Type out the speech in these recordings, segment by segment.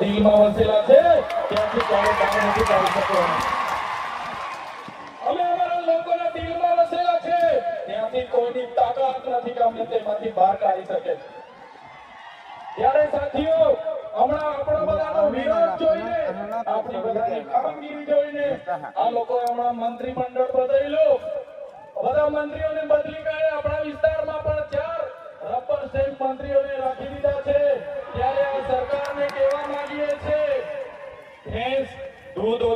દિલમાં વસેલા છે. ત્યાંથી ક્યારે બહાર નથી કાઢી શકવાના. અમે અમારા લોકોના દિલમાં વસેલા છે. ત્યાંથી કોઈની તાકાત નથી કે અમને તેમાંથી બહાર કાઢી શકે ત્યારે સાથીઓ, હમણાં આપણા બધાનો વિરોધ જોઈને, આપણી બધાની કામગીરી જોઈને, આ લોકોએ હમણાં મંત્રીમંડળ બદલ્યું બધા મંત્રીઓને બદલી કાઢે આપણા વિસ્તારમાં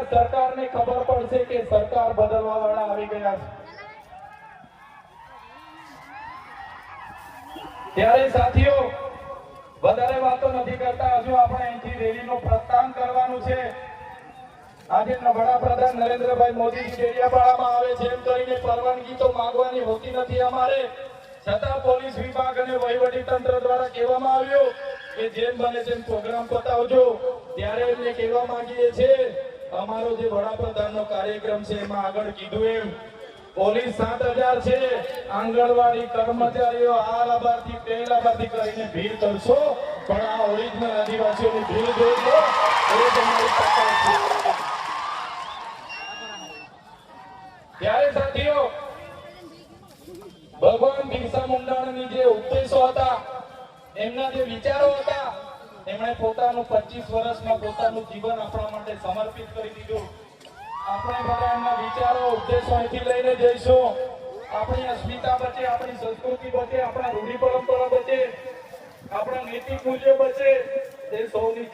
આ સરકારને ખબર પડશે કે સરકાર બદલવા વાળા આવી ગયા છે. ત્યારે સાથીઓ, વધારે વાતો નથી કરતા. હજુ આપણે અહીંથી રેલીનું પ્રસ્થાન કરવાનું છે. આજે વડાપ્રધાન નરેન્દ્રભાઈ મોદી ડેડિયાપાડામાં આવે છે. એમ કરીને પરવાનગી તો માંગવાની હોતી નથી અમારે. છતાં પોલીસ વિભાગ અને વહીવટી તંત્ર દ્વારા કહેવામાં આવ્યું કે જેમ બને તેમ પ્રોગ્રામ પતાવજો. ત્યારે એમને કહેવા માંગીએ છીએ અમારો જે વડાપ્રધાનનો કાર્યક્રમ છે, એમાં આગળ કીધું એમ. પોલીસ સાત હજાર છે. આંગણવાડી કર્મચારીઓ આ લાભાર્થી તે લાભાર્થી કરીને ભીડ કરશો, પણ આ ઓરિજિનલ આદિવાસીઓની ભીડ જોઈ એ તમારી છે. ત્યારે સાથીઓ, ભગવાન બિરસા મુંડાની જે ઉપદેશો હતા, એમના જે વિચારો હતા એમણે પોતાનું 25 વર્ષમાં પોતાનું જીવન આપણા માટે સમર્પિત કરી દીધું. આપણે બધા એમના વિચારો ઉપદેશો અહીંથી લઈને જઈશું. આપણી અસ્મિતા બચે, આપણી સંસ્કૃતિ બચે, આપણા રૂઢિ પરંપરા બચે, આપણા નૈતિક મૂલ્યો બચે. એ સૌની